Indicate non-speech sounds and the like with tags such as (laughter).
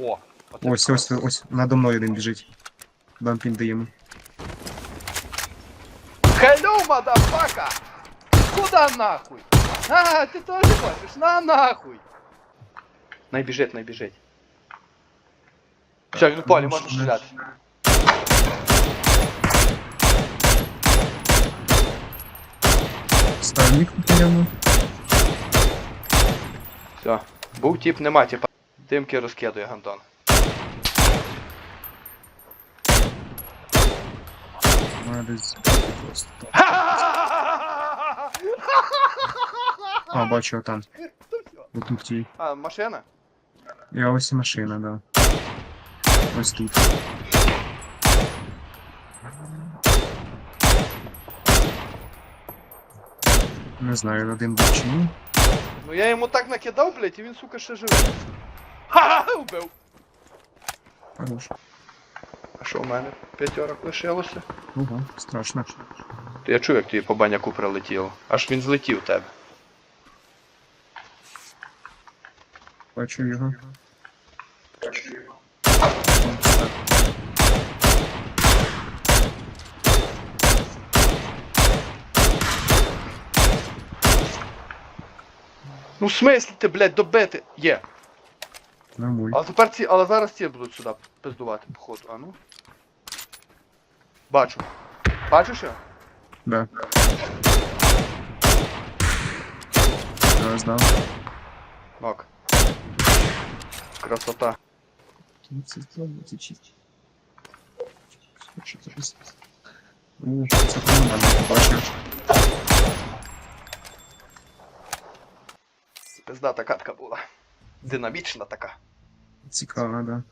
О, оце Ось, ось, ось, надо мною один біжить. Дампінг даємо. Hello, мадafака! Куда нахуй? А, ти теж хочеш? На нахуй! Найбіжить, найбіжить. Все, він в полі, можна стріляти. Ставник напевно. Все. Був тип, нема типа. Димки розкидує гандон. Надо десь просто. (laughs) А, бачу його там. Отут ті. А, машина? І ось і машина, да. Ось тут. Не знаю, один був чи ні. Ну я йому так накидав, блядь, і він, сука, ще живий. Ха-ха, убив. Хорош. А що в мене? П'ятерок лишилося? Ого, страшно. То я чую, як тобі по баняку прилетіло. Аж він злетів в тебе. Бачу його. Ну в смислі ти, блядь, добити? Є. Нормуль. Але тепер ці, але зараз ці будуть сюди пиздувати, походу, а ну. Бачу. Бачиш його? Да. Раз, да. Нок. Красота. Це Ну, це нормально, бачу. Пиздата катка була. Динамічна така. Цікаво, да.